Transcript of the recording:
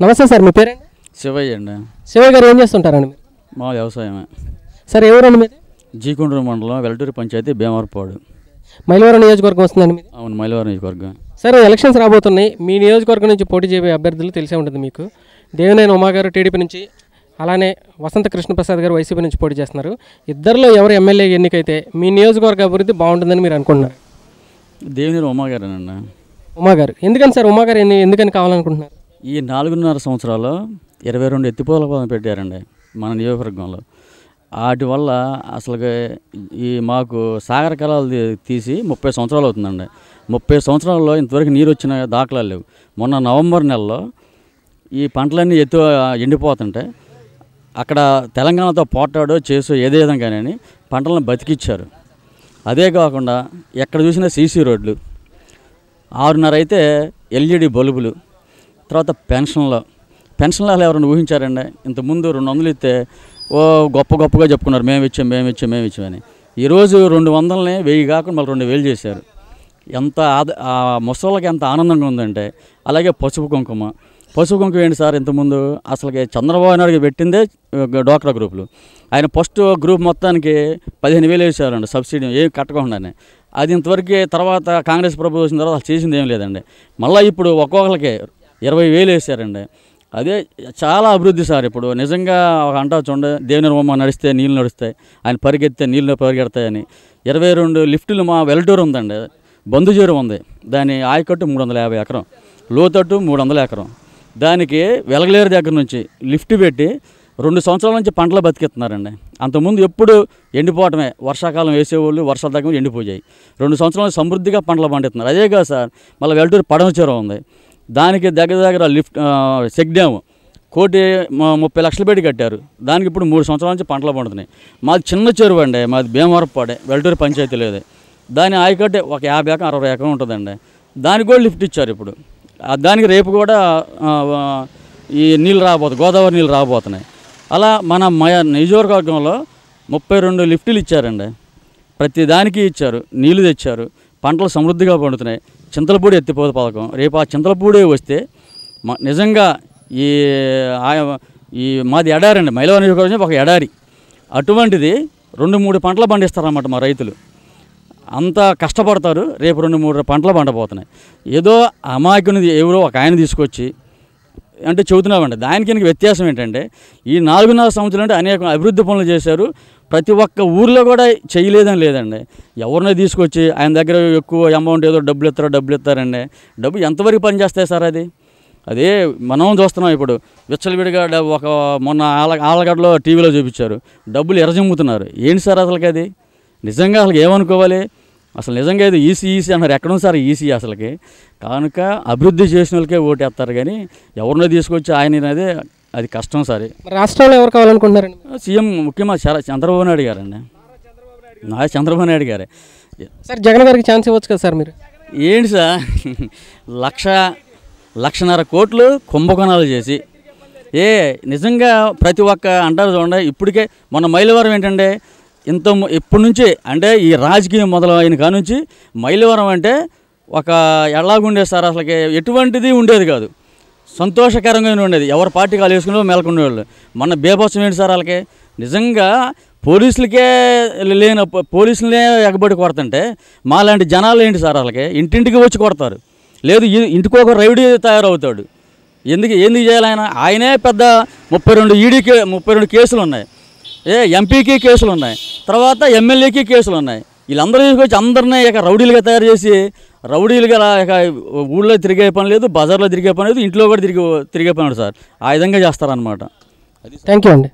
నమస్తే సార్ మీ పేరండి శివయ్య అండి. శివయ్య గారు ఏం చేస్తుంటారండి మీరు? మా వ్యవసాయమే. సార్ ఎవరండి మీది? జీకొండూరు మండలం వెల్టూరి పంచాయతీ భీమవరపాడు. మైలవరం నియోజకవర్గం వస్తుందండి మీది? అవును మైలవరం నియోజకవర్గం సార్ ఎలక్షన్స్ రాబోతున్నాయి. మీ నియోజకవర్గం నుంచి పోటీ చేయబోయే అభ్యర్థులు తెలిసే ఉంటుంది మీకు. దేవినేని ఉమా గారు టీడీపీ నుంచి అలానే వసంత కృష్ణప్రసాద్ గారు వైసీపీ నుంచి పోటీ చేస్తున్నారు. ఇద్దరిలో ఎవరు ఎమ్మెల్యే ఎన్నికైతే మీ నియోజకవర్గ అభివృద్ధి బాగుంటుందని మీరు అనుకుంటున్నారు? దేవినేని ఉమా గారేనండి ఉమా గారు ఎందుకని సార్ ఉమా గారు ఎన్ని ఎందుకని కావాలనుకుంటున్నారు? ఈ నాలుగున్నర సంవత్సరాలు ఇరవై రెండు ఎత్తిపోల పథకం పెట్టారండి మన నియోజకవర్గంలో. వాటి వల్ల అసలు ఈ మాకు సాగర కళాలు తీసి ముప్పై సంవత్సరాలు అవుతుందండి. ముప్పై సంవత్సరాల్లో ఇంతవరకు నీరు వచ్చిన దాఖలాలు లేవు. మొన్న నవంబర్ నెలలో ఈ పంటలన్నీ ఎత్తు ఎండిపోతుంటే అక్కడ తెలంగాణతో పోటాడో చేసో ఏదే విధంగానే పంటలను బతికిచ్చారు. అదే కాకుండా ఎక్కడ చూసినా సీసీ రోడ్లు ఆరున్నర అయితే ఎల్ఈడి బల్బులు తర్వాత పెన్షన్లు. పెన్షన్లు అసలు ఎవరైనా ఊహించారండి? ఇంతకుముందు రెండు వందలు ఇస్తే ఓ గొప్ప గొప్పగా చెప్పుకున్నారు మేము ఇచ్చాం మేము ఇచ్చాం మేము ఇచ్చామని ఈరోజు రెండు వందలని వెయ్యి కాకుండా మళ్ళీ రెండు వేలు చేశారు. ఎంత ఆద ఆ ముసళ్ళకి ఎంత ఆనందంగా ఉందంటే అలాగే పసుపు కుంకుమ. పసుపు కుంకుమ ఏంటి సార్ ఇంతకుముందు అసలుకి చంద్రబాబు నాయుడుకి పెట్టిందే డోక్రా గ్రూపులు. ఆయన ఫస్ట్ గ్రూప్ మొత్తానికి పదిహేను వేలు వేసారండి సబ్సిడీ ఏం కట్టకుండానే. అది ఇంతవరకు తర్వాత కాంగ్రెస్ ప్రభుత్వం వచ్చిన తర్వాత చేసింది ఏం లేదండి. మళ్ళీ ఇప్పుడు ఒక్కొక్కరికి ఇరవై వేలు వేసారండి. అదే చాలా అభివృద్ధి సార్ ఇప్పుడు. నిజంగా ఒక అంటా చూడండి దేవుని బొమ్మ నడిస్తే నీళ్ళు నడుస్తాయి ఆయన పరిగెత్తే నీళ్ళు పరిగెడతాయని. ఇరవై రెండు లిఫ్టులు మా వెల్టూరు ఉందండి. బంధుజీరు ఉంది. దాని ఆయకట్టు మూడు వందల యాభై ఎకరం. లోతట్టు మూడు వందల ఎకరం. దానికి వెలగలేరు దగ్గర నుంచి లిఫ్ట్ పెట్టి రెండు సంవత్సరాల నుంచి పంటలు బతికిస్తున్నారండి. అంతకుముందు ఎప్పుడు ఎండిపోవటమే. వర్షాకాలం వేసేవాళ్ళు వర్షాల దగ్గర ఎండిపోయాయి. రెండు సంవత్సరాలు సమృద్ధిగా పంటలు పండిస్తున్నారు. అదే కాదు సార్ మళ్ళీ వెల్టూరు పడవ చెరువు ఉంది. దానికి దగ్గర దగ్గర లిఫ్ట్ చెక్ డ్యామ్ కోటి ముప్పై లక్షలు పెట్టి కట్టారు. దానికి ఇప్పుడు మూడు సంవత్సరాల నుంచి పంటలు పండుతున్నాయి. మాది చిన్న చెరువు అండి మాది భీమవరపాడే వెల్టూరు పంచాయతీ లేదు. దాని ఆయకట్టే ఒక యాభై ఎకరం అరవై ఎకరం ఉంటుందండి. దానికి కూడా లిఫ్ట్ ఇచ్చారు ఇప్పుడు. దానికి రేపు కూడా ఈ నీళ్ళు రాబోతుంది గోదావరి నీళ్ళు రాబోతున్నాయి. అలా మన మయ నియోజకవర్గంలో ముప్పై రెండు లిఫ్టులు ఇచ్చారండి. ప్రతి దానికి ఇచ్చారు నీళ్ళు తెచ్చారు పంటలు సమృద్ధిగా పండుతున్నాయి. చింతలపూడి ఎత్తిపోత పథకం. రేపు ఆ చింతలపూడి వస్తే నిజంగా ఈ ఈ మాది ఎడారండి మైలవ నియోజకవర్గం ఒక ఎడారి. అటువంటిది రెండు మూడు పంటలు పండిస్తారన్నమాట మా రైతులు. అంత కష్టపడతారు రేపు రెండు మూడు పంటలు పండబోతున్నాయి. ఏదో అమాయకునిది ఎవరో ఒక ఆయన తీసుకొచ్చి అంటే చెబుతున్నామండి దానికి వ్యత్యాసం ఏంటంటే ఈ నాలుగున్నర సంవత్సరాలు అంటే అనేక అభివృద్ధి పనులు చేశారు. ప్రతి ఒక్క ఊర్లో కూడా చేయలేదని లేదండి. ఎవరినో తీసుకొచ్చి ఆయన దగ్గర ఎక్కువ అమౌంట్ ఏదో డబ్బులు ఇస్తారో డబ్బులు ఇస్తారండి. డబ్బు ఎంతవరకు పనిచేస్తాయి సార్ అది? అదే మనం చూస్తున్నాం ఇప్పుడు. విచ్చలవిడిగా డ- ఒక మొన్న ఆల ఆలగడ్డలో టీవీలో చూపించారు. డబ్బులు ఎరజమ్ముతున్నారు ఏంటి సార్ అసలుకి అది? నిజంగా అసలు ఏమనుకోవాలి? అసలు నిజంగా ఇది ఈసీ ఈసీ అన్నారు. ఎక్కడ సార్ ఈసీ అసలుకి? కనుక అభివృద్ధి చేసిన వాళ్ళకే ఓటేస్తారు కానీ ఎవరినో తీసుకొచ్చి ఆయన అనేది అది కష్టం సార్. రాష్ట్రంలో ఎవరు కావాలనుకుంటున్నారండి? సీఎం ముఖ్యమంత్రి చంద్రబాబు నాయుడు గారండి. నా చంద్రబాబు నాయుడు గారే. సార్ జగన్ గారికి ఛాన్స్ ఇవ్వచ్చు కదా సార్ మీరు? ఏంటి సార్? లక్ష లక్షన్నర కోట్లు కుంభకోణాలు చేసి ఏ నిజంగా ప్రతి ఒక్క అంటారు చూడండి ఇప్పటికే మొన్న మైలవరం ఏంటంటే ఇంత ఎప్పటి నుంచి అంటే ఈ రాజకీయం మొదలైన కానుంచి మైలవరం అంటే ఒక ఎలాగుండేది సార్ అసలుకి ఎటువంటిది ఉండేది కాదు. సంతోషకరంగా ఉండేది. ఎవరి పార్టీ కాలు వేసుకునే మేల్కొండేవాళ్ళు మన బేబత్సం ఏంటి సార్ వాళ్ళకి నిజంగా పోలీసులకే లేని పోలీసులనే ఎగబడి కొడతంటే మాలాంటి జనాలు ఏంటి సార్ వాళ్ళకి ఇంటింటికి వచ్చి కొడతారు. లేదు ఇంటికి ఒక రైడీ తయారవుతాడు. ఎందుకు ఎందుకు చేయాలి ఆయన? ఆయనే పెద్ద ముప్పై రెండు ఈడీ కే ముప్పై రెండు కేసులు ఉన్నాయి. ఏ ఎంపీకి కేసులు ఉన్నాయి. తర్వాత ఎమ్మెల్యేకి కేసులు ఉన్నాయి. వీళ్ళందరూ తీసుకొచ్చి అందరినీ ఇక రౌడీలుగా తయారు చేసి రౌడీలుగా ఇక ఊళ్ళో తిరిగే పని లేదు బజార్లో తిరిగే పని లేదు ఇంట్లో కూడా తిరిగి తిరిగే పని సార్. ఆ విధంగా చేస్తారనమాట థ్యాంక్ యూ అండి.